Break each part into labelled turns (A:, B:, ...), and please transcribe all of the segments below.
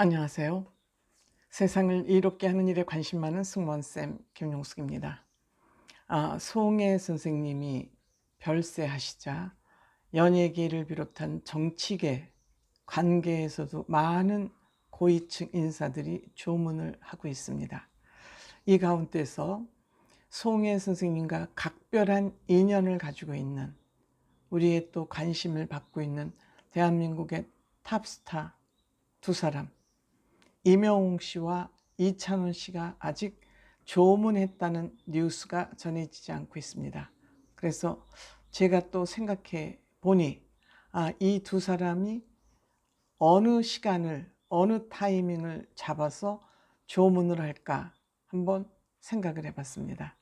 A: 안녕하세요. 세상을 이롭게 하는 일에 관심 많은 승무원쌤 김용숙입니다. 아, 송혜 선생님이 별세하시자 연예계를 비롯한 정치계, 관계에서도 많은 고위층 인사들이 조문을 하고 있습니다. 이 가운데서 송혜 선생님과 각별한 인연을 가지고 있는 우리의 또 관심을 받고 있는 대한민국의 탑스타 두 사람 이명웅 씨와 이찬원 씨가 아직 조문했다는 뉴스가 전해지지 않고 있습니다. 그래서 제가 또 생각해 보니 아, 이 두 사람이 어느 시간을 어느 타이밍을 잡아서 조문을 할까 한번 생각을 해봤습니다.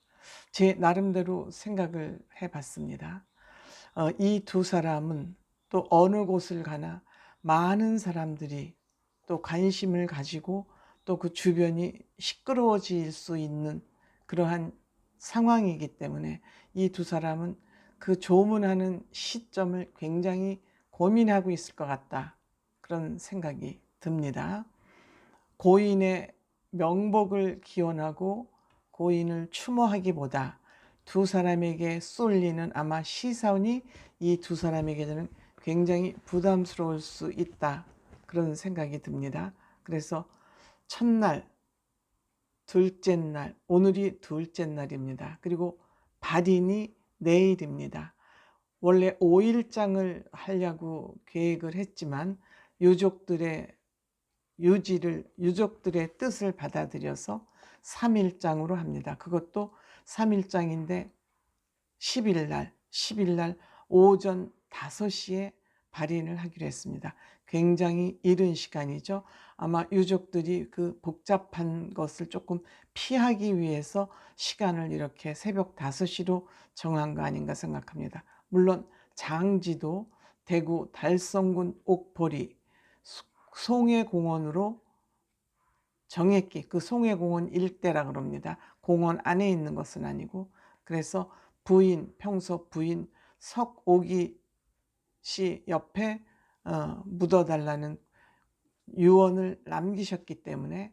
A: 제 나름대로 생각을 해봤습니다. 어, 이두 사람은 또 어느 곳을 가나 많은 사람들이 또 관심을 가지고 또 그 주변이 시끄러워질 수 있는 그러한 상황이기 때문에 이 두 사람은 그 조문하는 시점을 굉장히 고민하고 있을 것 같다. 그런 생각이 듭니다. 고인의 명복을 기원하고 고인을 추모하기보다 두 사람에게 쏠리는 아마 시선이 이 두 사람에게는 굉장히 부담스러울 수 있다. 그런 생각이 듭니다. 그래서 첫날, 둘째 날, 오늘이 둘째 날입니다. 그리고 발인이 내일입니다. 원래 5일장을 하려고 계획을 했지만 유족들의 유지를 유족들의 뜻을 받아들여서 3일장으로 합니다. 그것도 3일장인데 10일 날, 10일 날 오전 5시에 발인을 하기로 했습니다. 굉장히 이른 시간이죠. 아마 유족들이 그 복잡한 것을 조금 피하기 위해서 시간을 이렇게 새벽 5시로 정한 거 아닌가 생각합니다. 물론 장지도 대구 달성군 옥포리 송해공원으로 정했기 그 송해공원 일대라 그럽니다. 공원 안에 있는 것은 아니고 그래서 부인 평소 부인 석옥이 씨 옆에 어, 묻어달라는 유언을 남기셨기 때문에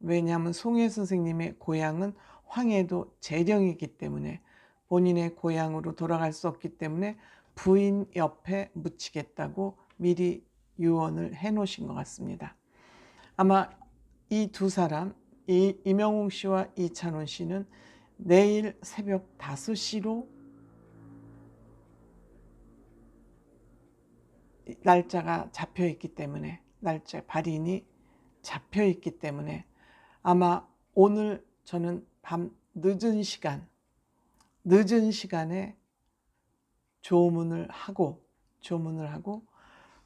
A: 왜냐하면 송혜 선생님의 고향은 황해도 재령이기 때문에 본인의 고향으로 돌아갈 수 없기 때문에 부인 옆에 묻히겠다고 미리 유언을 해 놓으신 것 같습니다. 아마 이 두 사람, 이 이명웅 씨와 이찬원 씨는 내일 새벽 5시로 날짜가 잡혀 있기 때문에 날짜 발인이 잡혀 있기 때문에 아마 오늘 저는 밤 늦은 시간 늦은 시간에 조문을 하고 조문을 하고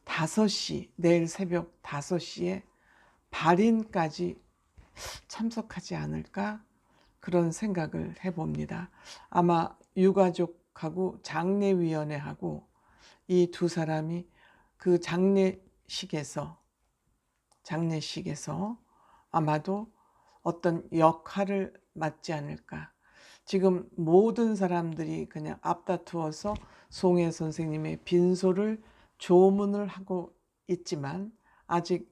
A: 5시 내일 새벽 5시에 발인까지 참석하지 않을까 그런 생각을 해봅니다. 아마 유가족하고 장례위원회하고 이 두 사람이 그 장례식에서 장례식에서 아마도 어떤 역할을 맡지 않을까. 지금 모든 사람들이 그냥 앞다투어서 송혜 선생님의 빈소를 조문을 하고 있지만 아직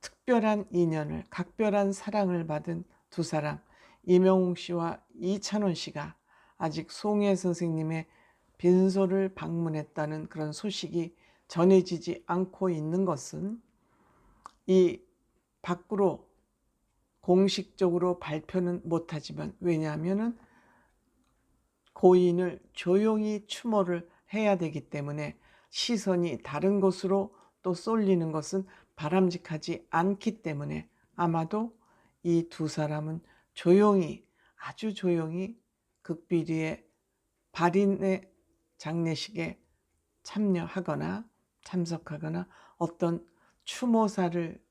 A: 특별한 인연을 각별한 사랑을 받은 두 사람 이명웅 씨와 이찬원 씨가 아직 송혜 선생님의 빈소를 방문했다는 그런 소식이 전해지지 않고 있는 것은 이 밖으로 공식적으로 발표는 못하지만 왜냐하면은 고인을 조용히 추모를 해야 되기 때문에 시선이 다른 곳으로 또 쏠리는 것은 바람직하지 않기 때문에 아마도 이 두 사람은 조용히 아주 조용히 극비리의 발인의 장례식에 참여하거나 참석하거나 어떤 추모사를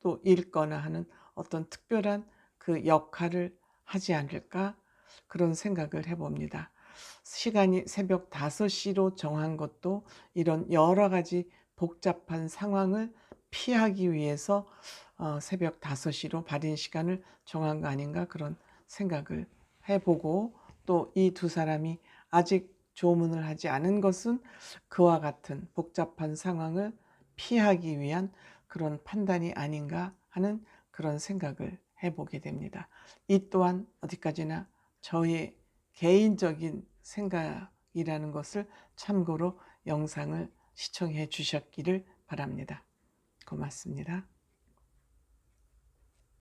A: 또 읽거나 하는 어떤 특별한 그 역할을 하지 않을까 그런 생각을 해봅니다. 시간이 새벽 5시로 정한 것도 이런 여러 가지 복잡한 상황을 피하기 위해서 어, 새벽 5시로 발인 시간을 정한 거 아닌가 그런 생각을 해보고 또 이 두 사람이 아직 조문을 하지 않은 것은 그와 같은 복잡한 상황을 피하기 위한 그런 판단이 아닌가 하는 그런 생각을 해보게 됩니다. 이 또한 어디까지나 저의 개인적인 생각이라는 것을 참고로 영상을 시청해 주셨기를 바랍니다. 고맙습니다.